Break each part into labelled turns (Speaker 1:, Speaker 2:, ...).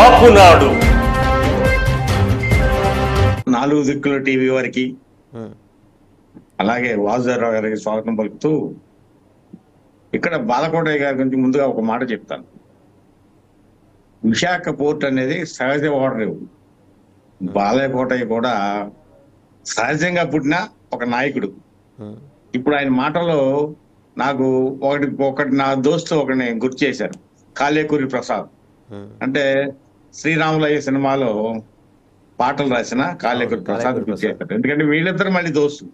Speaker 1: కాపునాడు
Speaker 2: నాలుగు దిక్కుల టీవీ వారికి అలాగే వాసుదేవరావు గారికి స్వాగతం పలుకుతూ ఇక్కడ బాలకోటయ్య గారి గురించి ముందుగా ఒక మాట చెప్తాను. విశాఖ పోర్ట్ అనేది సహజ ఓడరేవు బాలకోటయ్య కూడా సహజంగా పుట్టిన ఒక నాయకుడు. ఇప్పుడు ఆయన మాటలో నాకు ఒకటి ఒకటి నా దోస్తు ఒకరిని గుర్తు చేశారు. కాళేకూరి ప్రసాద్. అంటే శ్రీరాములయ్య సినిమాలో పాటలు రాసిన
Speaker 3: అవును,
Speaker 2: ప్రసాద్ చేశారు ఎందుకంటే వీళ్ళిద్దరు మళ్ళీ దోస్తు.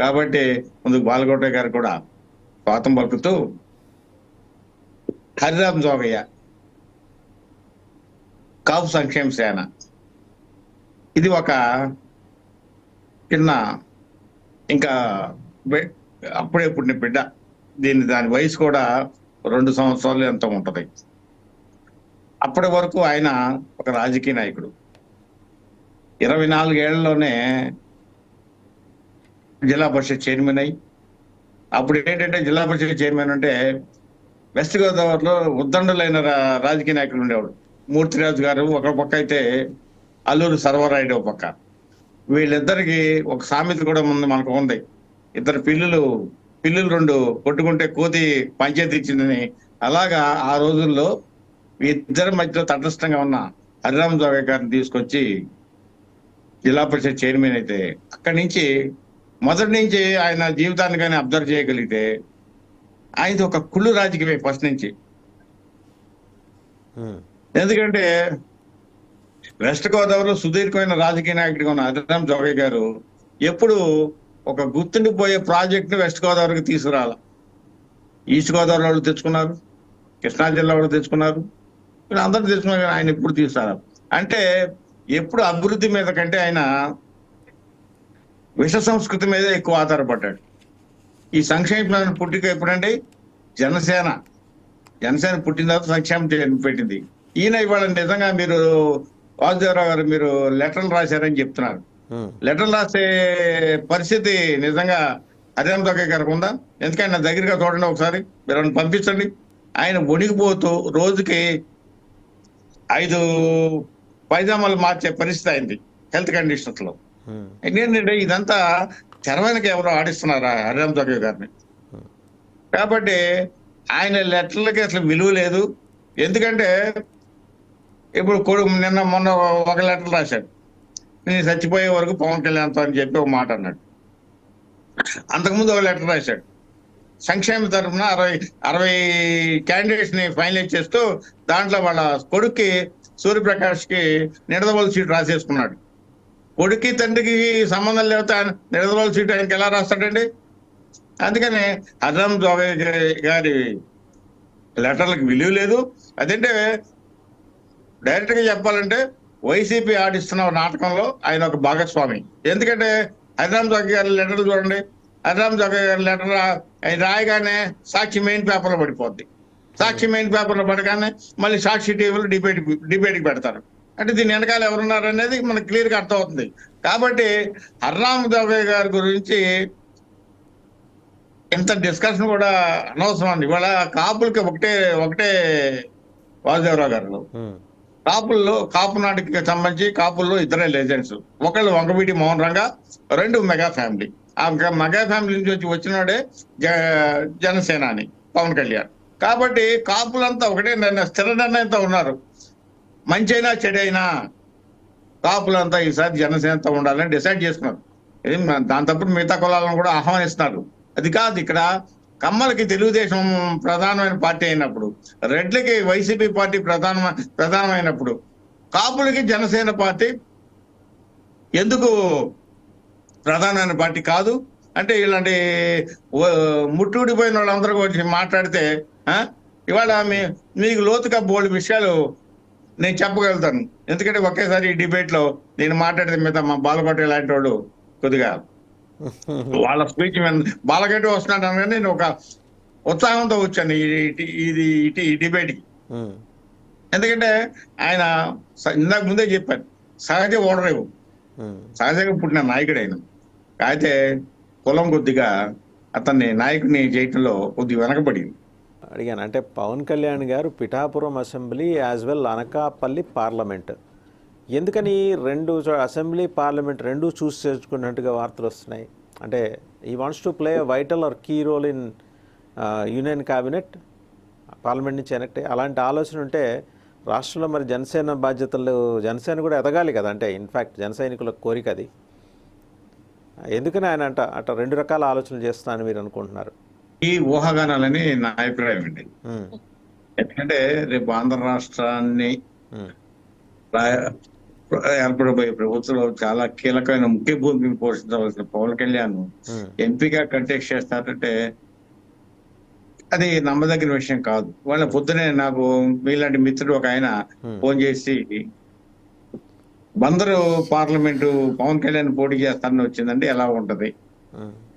Speaker 2: కాబట్టి ముందుకు బాలకోట గారు కూడా స్వాతం పలుకుతూ హరిరామ్ జోగయ్య కాపు సంక్షేమ సేన. ఇది ఒక చిన్న ఇంకా అప్పుడే పుట్టిన బిడ్డ. దీని దాని వయసు కూడా రెండు సంవత్సరాలు ఎంత ఉంటది. అప్పటి వరకు ఆయన ఒక రాజకీయ నాయకుడు. ఇరవై నాలుగేళ్ళలోనే జిల్లా పరిషత్ చైర్మన్ అయ్యి అప్పుడు ఏంటంటే జిల్లా పరిషత్ చైర్మన్ అంటే వెస్ట్ గోదావరిలో ఉద్దండులైన రాజకీయ నాయకులు ఉండేవాడు మూర్తిరాజు గారు ఒక పక్క అయితే అల్లూరు సర్వరాయుడు ఒక పక్క. వీళ్ళిద్దరికి ఒక సామెత కూడా ఉంది మనకు ఉంది. ఇద్దరు పిల్లులు పిల్లులు రెండు కొట్టుకుంటే కోతి పంచాయతీ ఇచ్చిందని. అలాగా ఆ రోజుల్లో ఈ ఇద్దరి మధ్యలో తటస్థంగా ఉన్న హరిరామ్ జోగయ్య గారిని తీసుకొచ్చి జిల్లా పరిషత్ చైర్మన్ అయితే అక్కడి నుంచి మొదటి నుంచి ఆయన జీవితాన్ని కానీ అబ్జర్వ్ చేయగలిగితే ఆయనది ఒక కుళ్ళు రాజకీయమే ఫస్ట్ నుంచి. ఎందుకంటే వెస్ట్ గోదావరిలో సుదీర్ఘమైన రాజకీయ నాయకుడిగా ఉన్న హరిరామ్ జోగయ్య గారు ఎప్పుడు ఒక గుర్తుండిపోయే ప్రాజెక్ట్ని వెస్ట్ గోదావరికి తీసుకురాల. ఈస్ట్ గోదావరి వాళ్ళు తెచ్చుకున్నారు కృష్ణా జిల్లా వాళ్ళు తెచ్చుకున్నారు వీళ్ళు అందరూ తెచ్చుకున్నారు కానీ ఆయన ఎప్పుడు తీసుకురా అంటే ఎప్పుడు అభివృద్ధి మీద కంటే ఆయన విష సంస్కృతి మీద ఎక్కువ ఆధారపడ్డాడు. ఈ సంక్షేమ ప్లాన్ పుట్టిక ఎప్పుడంటే జనసేన. జనసేన పుట్టిన తర్వాత సంక్షేమం పెట్టింది. ఈయన ఇవాళ నిజంగా మీరు వాసుదేవరావు గారు మీరు లెటర్లు రాశారని చెప్తున్నారు. లెటర్లు రాసే పరిస్థితి నిజంగా దొగ్గయ్య గారికి ఉందా? ఎందుకంటే నా దగ్గరగా చూడండి ఒకసారి. మీరు పంపించండి. ఆయన వణికిపోతూ రోజుకి ఐదు పైజామాలు మార్చే పరిస్థితి అయింది హెల్త్
Speaker 3: కండిషన్స్లో
Speaker 2: ఏంటంటే ఇదంతా తెరవెనక ఎవరో ఆడిస్తున్నారా హరిరామ్ దొగ్గయ్య గారిని. కాబట్టి ఆయన లెటర్లకి అసలు విలువ లేదు. ఎందుకంటే ఇప్పుడు కొడుకు నిన్న మొన్న ఒక లెటర్ రాశాడు. నేను చచ్చిపోయే వరకు పవన్ కళ్యాణ్తో అని చెప్పి ఒక మాట అన్నాడు. అంతకుముందు ఒక లెటర్ రాశాడు. సంక్షేమ తరఫున అరవై అరవై క్యాండిడేట్స్ని ఫైనలైజ్ చేస్తూ దాంట్లో వాళ్ళ కొడుక్కి సూర్యప్రకాష్కి నిడదవోలు సీట్ రాసేసుకున్నాడు. కొడుక్కి తండ్రికి సంబంధం లేకపోతే ఆయన నిడదవోలు సీట్ ఆయనకి ఎలా రాస్తాడండి? అందుకని హరిరామ్ గారి- లెటర్లకు విలువ లేదు. అదంటే డైరెక్ట్గా చెప్పాలంటే వైసీపీ ఆడిస్తున్న నాటకంలో ఆయన ఒక భాగస్వామి. ఎందుకంటే హరిరామ్ జోగి గారి లెటర్లు చూడండి. హరిరామ్ జోగయ్య గారి లెటర్ రాయగానే సాక్షి మెయిన్ పేపర్లో పడిపోద్ది. సాక్షి మెయిన్ పేపర్లో పడగానే మళ్ళీ సాక్షి టీవీలో డిబేట్ డిబేట్ పెడతారు. అంటే దీని వెనకాల ఎవరున్నారు అనేది మనకు క్లియర్గా అర్థమవుతుంది. కాబట్టి హరిరామ్ జోగయ్య గారి గురించి ఇంత డిస్కషన్ కూడా అనవసరం అండి. ఇవాళ కాపులకి ఒకటే ఒకటే వాసుదేవరావు గారు. కాపుల్లో కాపు నాటికి సంబంధించి కాపుల్లో ఇద్దరే లెజెండ్స్ ఒకళ్ళు వంకవీటి మోహన్ రంగా రెండు మెగా ఫ్యామిలీ. ఆ మగ ఫ్యామిలీ నుంచి వచ్చి వచ్చినాడే జ- జనసేనాని పవన్ కళ్యాణ్. కాబట్టి కాపులంతా ఒకటే నిర్ణయం స్థిర నిర్ణయంతో ఉన్నారు. మంచైనా చెడైనా కాపులంతా ఈసారి జనసేనతో ఉండాలని డిసైడ్ చేసుకున్నారు. ఇది దాని తప్పుడు మిగతా కులాలను కూడా ఆహ్వానిస్తున్నారు. అది కాదు ఇక్కడ కమ్మలకి తెలుగుదేశం ప్రధానమైన పార్టీ అయినప్పుడు రెడ్లకి వైసీపీ పార్టీ ప్రధాన ప్రధానమైనప్పుడు కాపులకి జనసేన పార్టీ ఎందుకు ప్రధానమైన పార్టీ కాదు. అంటే ఇలాంటి ముట్టుడిపోయిన వాళ్ళందరూ వచ్చి మాట్లాడితే ఇవాళ మీ మీకు లోతుగా బోల్డ్ విషయాలు నేను చెప్పగలుగుతాను. ఎందుకంటే ఒకేసారి ఈ డిబేట్లో నేను మాట్లాడితే మీద మా బాలకోట లాంటి వాడు కొద్దిగా వాళ్ళ స్పీచ్ బాలగడ్డ వస్తున్నాడు అనగానే నేను ఒక ఉత్సాహంతో వచ్చాను ఇది ఇటు ఈ డిబేట్కి
Speaker 3: ఉమ్,
Speaker 2: ఎందుకంటే ఆయన ఇందాక ముందే చెప్పాను సహజ ఓడరేవు సహజంగా పుట్టిన నాయకుడు ఆయన. అయితే కులం కొద్దిగా అతన్ని నాయకుని చేయటంలో కొద్దిగా వెనకబడింది.
Speaker 1: అడిగాను. అంటే పవన్ కళ్యాణ్ గారు Pithapuram assembly as well Anakapalli parliament. ఎందుకని రెండు అసెంబ్లీ పార్లమెంట్ రెండు చూస్ చేసుకున్నట్టుగా వార్తలు వస్తున్నాయి? అంటే ఈ wants to play vital or key role in union cabinet parliament నుంచి ఎనక్ట్ అలాంటి ఆలోచన ఉంటే రాష్ట్రంలో మరి జనసేన బాధ్యతలు జనసేన కూడా ఎదగాలి కదా. అంటే ఇన్ఫ్యాక్ట్ జన సైనికుల కోరిక అది. ఎందుకని ఆయన అంట అట్లా రెండు రకాల ఆలోచనలు చేస్తానని మీరు అనుకుంటున్నారు?
Speaker 2: ఈ ఊహాగానాలని నా అభిప్రాయం అండి. ఎందుకంటే రేపు ఆంధ్ర రాష్ట్రాన్ని ఏర్పడబోయే ప్రభుత్వంలో చాలా కీలకమైన ముఖ్య భూమిని పోషించవలసిన పవన్ కళ్యాణ్ ఎంపీగా కంటెక్ట్ చేస్తారంటే అది నమ్మదగిన విషయం కాదు. వాళ్ళ పొద్దునే నాకు మీలాంటి మిత్రుడు ఒక ఆయన. ఫోన్ చేసి బందరు పార్లమెంటు పవన్ కళ్యాణ్ పోటీ చేస్తానని వచ్చిందంటే ఎలా ఉంటది?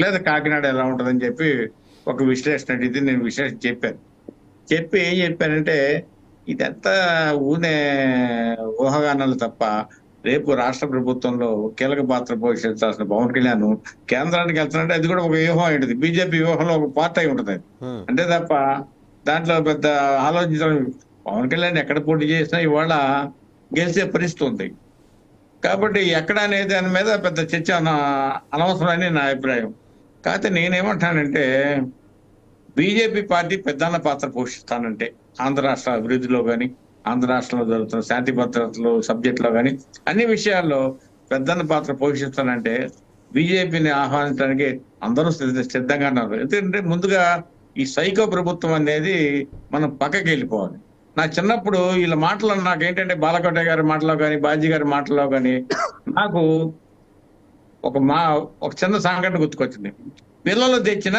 Speaker 2: లేదా కాకినాడ ఎలా ఉంటదని చెప్పి ఒక విశ్లేషణ అడిగితే నేను విశ్లేషణ చెప్పాను. చెప్పి ఏం చెప్పానంటే ఇదంతా ఊనే ఊహాగానాలు తప్ప రేపు రాష్ట్ర ప్రభుత్వంలో కీలక పాత్ర పోషించాల్సిన పవన్ కళ్యాణ్ కేంద్రానికి వెళ్తానంటే అది కూడా ఒక వ్యూహం ఉంటుంది. బీజేపీ వ్యూహంలో ఒక పార్ట్ అయి ఉంటుంది. అంతే తప్ప దాంట్లో పెద్ద ఆలోచించడం పవన్ కళ్యాణ్ ఎక్కడ పోటీ చేసినా ఇవాళ గెలిచే పరిస్థితి ఉంది. కాబట్టి ఎక్కడ అనేది దాని మీద పెద్ద చర్చ అనవసరమని నా అభిప్రాయం. కాకపోతే నేనేమంటానంటే బీజేపీ పార్టీ పెద్దన్న పాత్ర పోషిస్తానంటే ఆంధ్ర రాష్ట్ర అభివృద్ధిలో కానీ ఆంధ్ర రాష్ట్రంలో జరుగుతున్న శాంతి భద్రతలు సబ్జెక్టులో కానీ అన్ని విషయాల్లో పెద్దన్న పాత్ర పోషిస్తానంటే బీజేపీని ఆహ్వానించడానికి అందరూ సిద్ధంగా ఉన్నారు. ఎందుకంటే ముందుగా ఈ సైకో ప్రభుత్వం అనేది మనం పక్కకి వెళ్ళిపోవాలి నా చిన్నప్పుడు వీళ్ళ మాటలు నాకు ఏంటంటే బాలకోట గారి మాటలో కానీ బాజీ గారి మాటలో కానీ నాకు ఒక మా ఒక చిన్న సంఘటన గుర్తుకొచ్చింది. పిల్లలు తెచ్చిన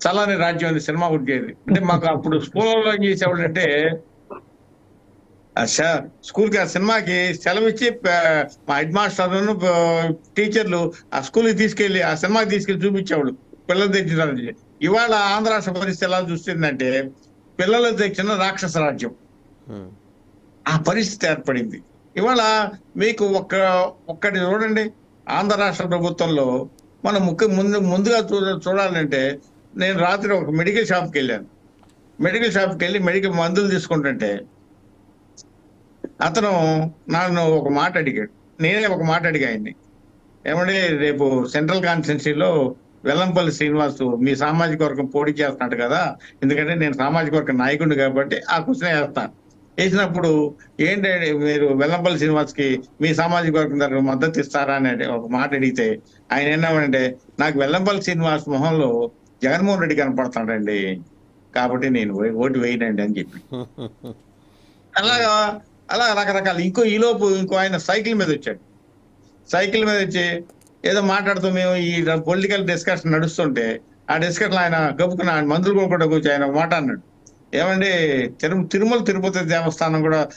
Speaker 2: చల్లని రాజ్యం అనే సినిమా ఉండేది అంటే మాకు అప్పుడు స్కూళ్ళలో ఏం చేసేవాళ్ళు అంటే స్కూల్కి ఆ సినిమాకి సెలవు ఇచ్చి మా హెడ్ మాస్టర్ టీచర్లు ఆ స్కూల్కి ఆ సినిమాకి తీసుకెళ్ళి చూపించేవాళ్ళు. పిల్లలు తెచ్చిన ఇవాళ ఆంధ్ర రాష్ట్ర పరిస్థితి ఎలా చూస్తుందంటే పిల్లలు తెచ్చిన రాక్షస రాజ్యం. ఆ. పరిస్థితి ఏర్పడింది. ఇవాళ మీకు ఒక్క ఒక్కటి చూడండి. ఆంధ్ర రాష్ట్ర ప్రభుత్వంలో మనం ముఖ్య ముందు ముందుగా చూ చూడాలంటే నేను రాత్రి ఒక మెడికల్ షాప్కి వెళ్ళాను. మెడికల్ షాప్కి వెళ్ళి మెడికల్ మందులు తీసుకుంటుంటే అతను నన్ను ఒక మాట అడిగాడు. నేనే ఒక మాట అడిగా ఆయన్ని. ఏమంటే రేపు సెంట్రల్ కాన్స్టిట్యున్సీలో వెల్లంపల్లి శ్రీనివాస్ మీ సామాజిక వర్గం పోటీ చేస్తున్నాడు కదా? ఎందుకంటే నేను సామాజిక వర్గ నాయకుడిని కాబట్టి ఆ క్వశ్చన్ వేస్తాను వేసినప్పుడు ఏంటంటే మీరు వెల్లంపల్లి శ్రీనివాస్కి మీ సామాజిక వర్గం తరఫున మద్దతు ఇస్తారా అని ఒక మాట అడిగితే ఆయన ఏమన్నామంటే నాకు వెల్లంపల్లి శ్రీనివాస్ మొహంలో జగన్మోహన్ రెడ్డి కనపడతాడండి. కాబట్టి నేను ఓటు వేయనండి అని చెప్పి. అలాగా అలా రకరకాల. ఇంకో ఈలోపు ఇంకో ఆయన సైకిల్ మీద వచ్చాడు. సైకిల్ మీద వచ్చి ఏదో మాట్లాడుతూ మేము ఈ పొలిటికల్ డిస్కషన్ నడుస్తుంటే ఆ డిస్కషన్ ఆయన గబుకున్న ఆయన మందులు కొనుక్కుంటూ కూర్చో ఆయన మాట అన్నాడు. ఏమండి తిరు తిరుమల తిరుపతి దేవస్థానం కూడా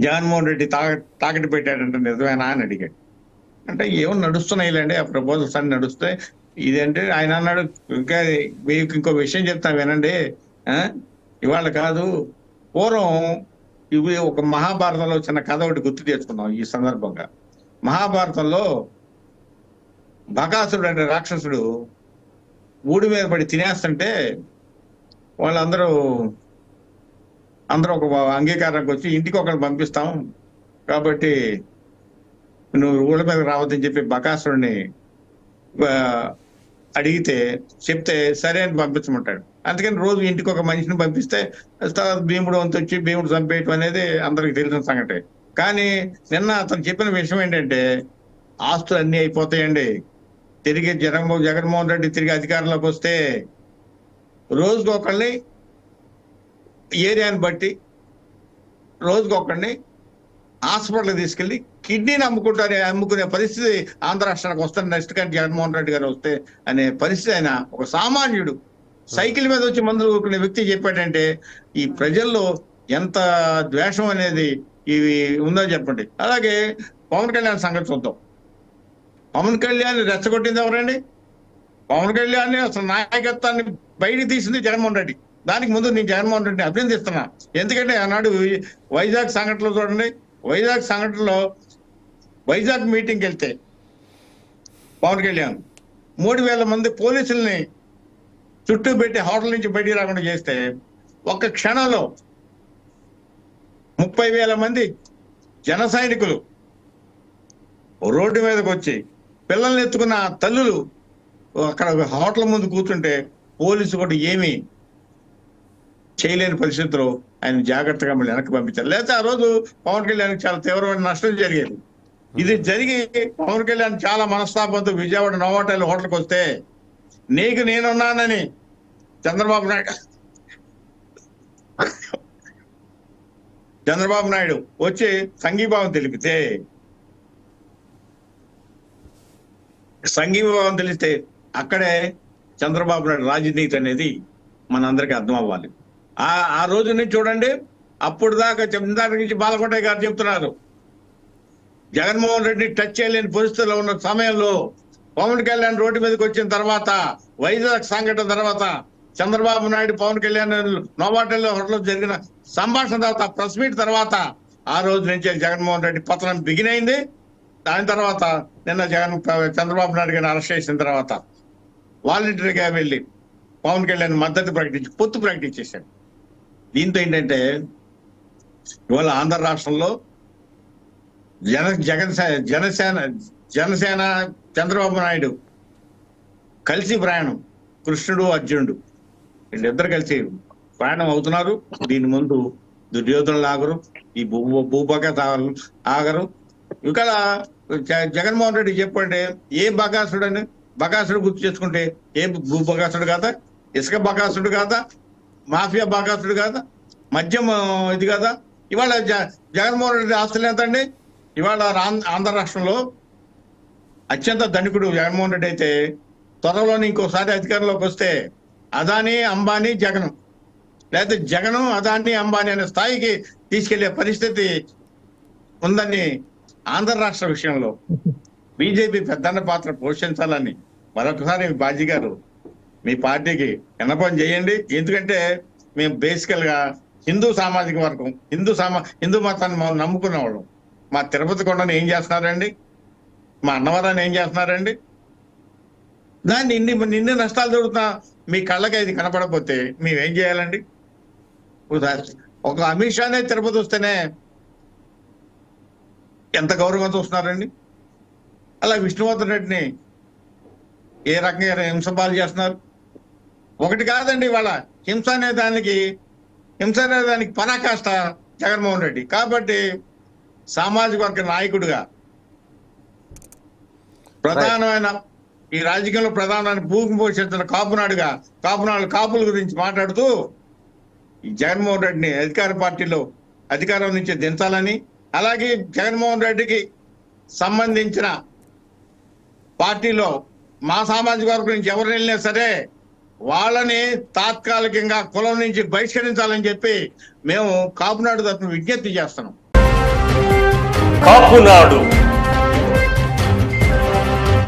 Speaker 2: జగన్మోహన్ రెడ్డి తాక తాకట్టు పెట్టాడంటే నిజమేనా అని అడిగాడు. అంటే ఏమో నడుస్తున్నాయిలేండి ఆ ప్రపోజల్స్ అన్ని నడుస్తాయి ఇదంటే ఆయన అన్నాడు ఇంకా మీకు ఇంకో విషయం చెప్తాను వినండి. ఆ? ఇవాళ కాదు పూర్వం ఇవి ఒక మహాభారతంలో చిన్న కథ ఒకటి గుర్తు తెచ్చుకున్నాం ఈ సందర్భంగా. మహాభారతంలో బకాసుడు అనే రాక్షసుడు ఊడి మీద పడి తినేస్తుంటే వాళ్ళందరూ అందరూ ఒక అంగీకారానికి వచ్చి ఇంటికి ఒకరిని పంపిస్తాం కాబట్టి నువ్వు ఊళ్ళ మీద రావద్దని చెప్పి బకాసుడిని అడిగితే చెప్తే సరే అని పంపించమంటాడు. అందుకని రోజు ఇంటికి ఒక మనిషిని పంపిస్తే తర్వాత భీముడు వంతు వచ్చి భీముడు చంపేయటం అనేది అందరికి తెలిసిన సంగటే. కానీ నిన్న అతను చెప్పిన విషయం ఏంటంటే ఆస్తులు అన్ని అయిపోతాయండి. తిరిగి జగన్మోహన్ జగన్మోహన్ రెడ్డి తిరిగి అధికారంలోకి వస్తే రోజుకు ఒకళ్ళని ఏరియాని బట్టి రోజుకు ఒకడిని హాస్పిటల్కి తీసుకెళ్ళి కిడ్నీని అమ్ముకుంటారు అమ్ముకునే పరిస్థితి ఆంధ్ర రాష్ట్రానికి వస్తుంది. నెక్స్ట్ కానీ జగన్మోహన్ రెడ్డి గారు వస్తే అనే పరిస్థితి ఆయన ఒక సామాన్యుడు. సైకిల్ మీద వచ్చి మందులు కొనుక్కునే వ్యక్తి చెప్పాడంటే ఈ ప్రజల్లో ఎంత ద్వేషం అనేది ఇవి ఉందని చెప్పండి. అలాగే పవన్ కళ్యాణ్ సంగతి చూద్దాం. పవన్ కళ్యాణ్ రెచ్చగొట్టింది ఎవరండి? పవన్ కళ్యాణ్ అసలు నాయకత్వాన్ని బయటికి తీసింది జగన్మోహన్ రెడ్డి. దానికి ముందు నేను జగన్మోహన్ రెడ్డిని అభినందిస్తున్నా. ఎందుకంటే ఆనాడు వైజాగ్ సంఘటనలో చూడండి. వైజాగ్ సంఘటనలో వైజాగ్ మీటింగ్కి వెళ్తే పవన్ కళ్యాణ్ మూడు వేల మంది పోలీసుల్ని చుట్టూ పెట్టి హోటల్ నుంచి బయటికి రాకుండా చేస్తే ఒక్క క్షణంలో ముప్పై వేల మంది జన సైనికులు రోడ్డు మీదకి వచ్చి పిల్లల్ని ఎత్తుకున్న తల్లులు అక్కడ హోటల్ ముందు కూర్చుంటే పోలీసు కూడా ఏమీ చేయలేని పరిస్థితిలో ఆయన జాగ్రత్తగా మళ్ళీ వెనక్కి పంపించారు. లేకపోతే ఆ రోజు పవన్ కళ్యాణ్ చాలా తీవ్రమైన నష్టం జరిగేది. ఇది జరిగి పవన్ కళ్యాణ్ చాలా మనస్తాపంతో విజయవాడ నోవాటల్ హోటల్కి వస్తే నీకు నేనున్నానని చంద్రబాబు నాయుడు చంద్రబాబు నాయుడు వచ్చి సంఘీభావం తెలిపితే సంఘీభావం తెలిస్తే అక్కడే చంద్రబాబు నాయుడు రాజనీతి అనేది మనందరికీ అర్థం అవ్వాలి ఆ ఆ రోజు నుంచి చూడండి అప్పుడు దాకా ఇందాక నుంచి బాలకోటయ్య గారు చెప్తున్నారు. జగన్మోహన్ రెడ్డి టచ్ చేయలేని పరిస్థితుల్లో ఉన్న సమయంలో పవన్ కళ్యాణ్ రోడ్డు మీదకి వచ్చిన తర్వాత వైజాగ్ సంఘటన తర్వాత చంద్రబాబు నాయుడు పవన్ కళ్యాణ్ నోవాటల్లో హోటల్లో జరిగిన సంభాషణ తర్వాత ప్రెస్ మీట్ తర్వాత ఆ రోజు నుంచి జగన్మోహన్ రెడ్డి పతనం బిగిన్ అయింది. దాని తర్వాత నిన్న జగన్ చంద్రబాబు నాయుడు గారిని అరెస్ట్ చేసిన తర్వాత వాలంటరీగా వెళ్ళి పవన్ కళ్యాణ్ మద్దతు ప్రకటించి పొత్తు ప్రకటించేశాడు. దీంతో ఏంటంటే ఇవాళ ఆంధ్ర రాష్ట్రంలో జన జగన్ సే- జనసేన జనసేన చంద్రబాబు నాయుడు కలిసి ప్రయాణం. కృష్ణుడు అర్జునుడు. వీళ్ళిద్దరు కలిసి ప్రయాణం అవుతున్నారు. దీని ముందు దుర్యోధనులు ఆగరు ఈ భూ భూభాగ ఆగరు. ఇక్కడ జగన్మోహన్ రెడ్డి చెప్పండి ఏ బకాసుడు అని బకాసుడు గుర్తు చేసుకుంటే ఏ భూ బకాసుడు కాదా ఇసుక బకాసుడు కాదా మాఫియా బకాసుడు కాదా మద్యం ఇది కాదా? ఇవాళ జగన్మోహన్ రెడ్డి ఆస్తులు ఎంత అండి ఇవాళ ఆంధ్ర ఆంధ్ర రాష్ట్రంలో అత్యంత ధనికుడు జగన్మోహన్ రెడ్డి అయితే త్వరలోని ఇంకోసారి అధికారంలోకి వస్తే అదానీ అంబానీ జగనం. లేకపోతే జగనం అదానీ అంబానీ అనే స్థాయికి తీసుకెళ్ళే పరిస్థితి ఉందని ఆంధ్ర రాష్ట్ర విషయంలో బీజేపీ పెద్దన్న పాత్ర పోషించాలని మరొకసారి బాజీ గారు మీ పార్టీకి విన్నపం చేయండి. ఎందుకంటే మేము బేసికల్గా హిందూ సామాజిక వర్గం హిందూ సమా హిందూ మతాన్ని మనం నమ్ముకున్న వాళ్ళం. మా తిరుపతి కొండను ఏం చేస్తున్నారండి? మా అన్నవరాన్ని ఏం చేస్తున్నారండి? దాన్ని ఇన్ని ఇన్ని నష్టాలు జరుగుతున్నా మీ కళ్ళకి ఇది కనపడకపోతే మేమేం చేయాలండి? ఒక అమిత్ షానే తిరుపతి వస్తేనే ఎంత గౌరవంగా చూస్తున్నారండి? అలా విష్ణువర్ధన్ రెడ్డిని ఏ రకంగా హింసపాలు చేస్తున్నారు? ఒకటి కాదండి ఇవాళ హింస అనే దానికి హింస అనే దానికి పరాకాష్ట జగన్మోహన్ రెడ్డి. కాబట్టి సామాజిక వర్గ నాయకుడిగా ప్రధానమైన ఈ రాజకీయంలో ప్రధానాన్ని భూమి పోషిస్తున్న కాపునాడుగా కాపునాడు కాపుల గురించి మాట్లాడుతూ ఈ జగన్మోహన్ రెడ్డిని అధికార పార్టీలో అధికారం నుంచి దించాలని అలాగే జగన్మోహన్ రెడ్డికి సంబంధించిన పార్టీలో మా సామాజిక వర్గం నుంచి ఎవరు వెళ్ళినా సరే వాళ్ళని తాత్కాలికంగా కులం నుంచి బహిష్కరించాలని చెప్పి మేము కాపునాడు తరఫున విజ్ఞప్తి చేస్తున్నాం.
Speaker 3: కాపునాడు